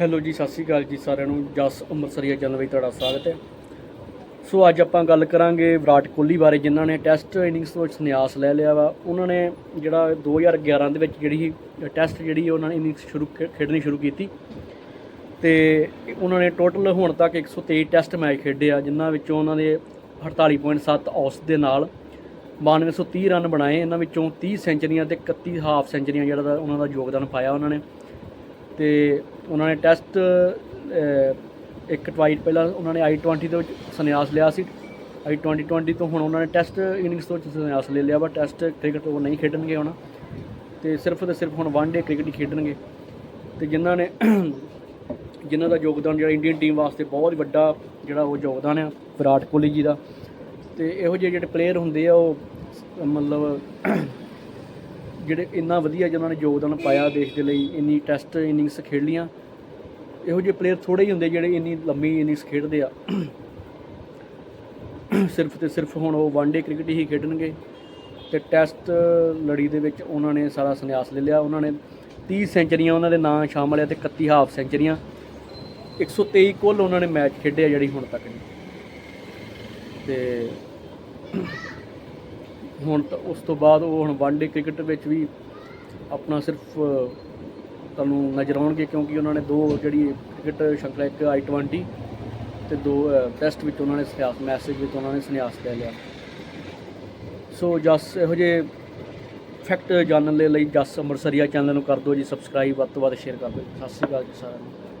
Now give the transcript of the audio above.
Hello ਜੀ, ਸਤਿ ਸ਼੍ਰੀ ਅਕਾਲ ਜੀ ਸਾਰਿਆਂ ਨੂੰ। ਜਸ ਅੰਮ੍ਰਿਤਸਰੀਆ ਚੈਨਲ ਵਿੱਚ ਤੁਹਾਡਾ ਸਵਾਗਤ ਹੈ। ਸੋ ਅੱਜ ਆਪਾਂ ਗੱਲ ਕਰਾਂਗੇ ਵਿਰਾਟ ਕੋਹਲੀ ਬਾਰੇ, ਜਿਨ੍ਹਾਂ ਨੇ ਟੈਸਟ ਇਨਿੰਗਸ ਤੋਂ ਸੰਨਿਆਸ ਲੈ ਲਿਆ ਵਾ। ਉਹਨਾਂ ਨੇ ਜਿਹੜਾ 2011 ਦੇ ਵਿੱਚ ਜਿਹੜੀ ਟੈਸਟ ਜਿਹੜੀ ਉਹਨਾਂ ਨੇ ਇਨਿੰਗਸ ਸ਼ੁਰੂ ਖੇ- ਖੇਡਣੀ ਸ਼ੁਰੂ ਕੀਤੀ। ਤੇ ਉਹਨਾਂ ਨੇ ਟੋਟਲ ਹੁਣ ਤੱਕ 123 ਟੈਸਟ ਮੈਚ ਖੇਡੇ ਆ, ਜਿਨ੍ਹਾਂ ਵਿੱਚੋਂ ਉਹਨਾਂ ਦੇ 48.7 ਔਸਤ ਦੇ ਨਾਲ 9230 ਰਨ ਬਣਾਏ। ਇਹਨਾਂ ਵਿੱਚੋਂ 30 ਸੈਂਚਰੀਆਂ ਤੇ 31 ਹਾਫ ਸੈਂਚਰੀਆਂ ਜਿਹੜਾ ਉਹਨਾਂ ਦਾ ਯੋਗਦਾਨ ਪਾਇਆ ਉਹਨਾਂ ਨੇ। ਤੇ ਉਹਨਾਂ ਨੇ ਟੈਸਟ ਇੱਕ ਟਵਾਈਟ ਪਹਿਲਾਂ ਉਹਨਾਂ ਨੇ I20 ਦੇ ਵਿੱਚ ਸੰਨਿਆਸ ਲਿਆ ਸੀ। I20 20 ਤੋਂ ਹੁਣ ਉਹਨਾਂ ਨੇ ਟੈਸਟ ਇਨਿੰਗਸ ਤੋਂ ਸੰਨਿਆਸ ਲੈ ਲਿਆ ਵਾ ਟੈਸਟ ਕ੍ਰਿਕਟ ਉਹ ਨਹੀਂ ਖੇਡਣਗੇ ਹੁਣ। ਤੇ ਸਿਰਫ ਤੇ ਸਿਰਫ ਹੁਣ ਵਨ ਡੇ ਕ੍ਰਿਕਟ ਹੀ ਖੇਡਣਗੇ। ਤੇ ਜਿਨ੍ਹਾਂ ਨੇ ਜਿਨ੍ਹਾਂ ਦਾ ਯੋਗਦਾਨ ਜਿਹੜਾ ਇੰਡੀਅਨ ਟੀਮ ਵਾਸਤੇ ਬਹੁਤ ਵੱਡਾ ਜਿਹੜਾ ਉਹ ਯੋਗਦਾਨ ਆ, ਵਿਰਾਟ ਕੋਹਲੀ ਜੀ ਦਾ। ਤੇ ਇਹੋ ਜਿਹੇ ਜਿਹੜੇ ਪਲੇਅਰ ਹੁੰਦੇ ਆ, ਉਹ ਮਤਲਬ ਜਿਹੜੇ ਇੰਨਾ ਵਧੀਆ ਜਿਨ੍ਹਾਂ ਨੇ ਯੋਗਦਾਨ ਪਾਇਆ ਦੇਸ਼ ਦੇ ਲਈ, ਇੰਨੀ ਟੈਸਟ ਇਨਿੰਗਸ ਖੇਡ ਲੀਆਂ ਇਹੋ ਜਿਹੇ ਪਲੇਅਰ ਥੋੜੇ ਹੀ ਹੁੰਦੇ ਜਿਹੜੇ ਇੰਨੀ ਲੰਮੀ ਇਨਿੰਗਸ ਖੇਡਦੇ ਆ। ਸਿਰਫ ਤੇ ਸਿਰਫ ਹੁਣ ਉਹ ਵਨ ਡੇ ਕ੍ਰਿਕਟ ਹੀ ਖੇਡਣਗੇ। ਤੇ ਟੈਸਟ ਲੜੀ ਦੇ ਵਿੱਚ ਉਹਨਾਂ ਨੇ ਸਾਰਾ ਸੰਨਿਆਸ ਲੈ ਲਿਆ। ਉਹਨਾਂ ਨੇ 30 ਸੈਂਚਰੀਆਂ ਉਹਨਾਂ ਦੇ ਨਾਂ ਸ਼ਾਮਲ ਹੈ ਤੇ 31 ਹਾਫ ਸੈਂਚਰੀਆਂ 123 ਕੁੱਲ ਉਹਨਾਂ ਨੇ ਮੈਚ ਖੇਡਿਆ ਜਿਹੜੀ ਹੁਣ ਤੱਕ ਜੀ ਤੇ ਹੁਣ ਤਾਂ ਉਸ ਤੋਂ ਬਾਅਦ ਉਹ ਹੁਣ ਵਨ ਡੇ ਕ੍ਰਿਕਟ ਵਿੱਚ ਵੀ ਆਪਣਾ ਸਿਰਫ ਤੁਹਾਨੂੰ ਨਜ਼ਰ ਆਉਣਗੇ ਕਿਉਂਕਿ ਉਹਨਾਂ ਨੇ ਦੋ ਜਿਹੜੀ ਕ੍ਰਿਕਟ ਸ਼ੰਕਲਾ ਇੱਕ I20 ਤੇ ਦੋ ਟੈਸਟ ਵਿੱਚ ਉਹਨਾਂ ਨੇ ਸੰਨਿਆਸ ਮੈਸੇਜ ਵਿੱਚ ਉਹਨਾਂ ਨੇ ਸੰਨਿਆਸ ਲੈ ਲਿਆ। ਸੋ ਜਸ, ਇਹੋ ਜਿਹੇ ਫੈਕਟ ਜਾਣਨ ਦੇ ਲਈ ਜਸ ਅੰਮ੍ਰਿਤਸਰੀਆ ਚੈਨਲ ਨੂੰ ਕਰ ਦਿਓ ਜੀ ਸਬਸਕ੍ਰਾਈਬ ਵੱਧ ਤੋਂ ਵੱਧ ਸ਼ੇਅਰ ਕਰ ਦਿਓ। ਸਤਿ ਸ਼੍ਰੀ ਅਕਾਲ ਜੀ ਸਾਰਿਆਂ ਨੂੰ।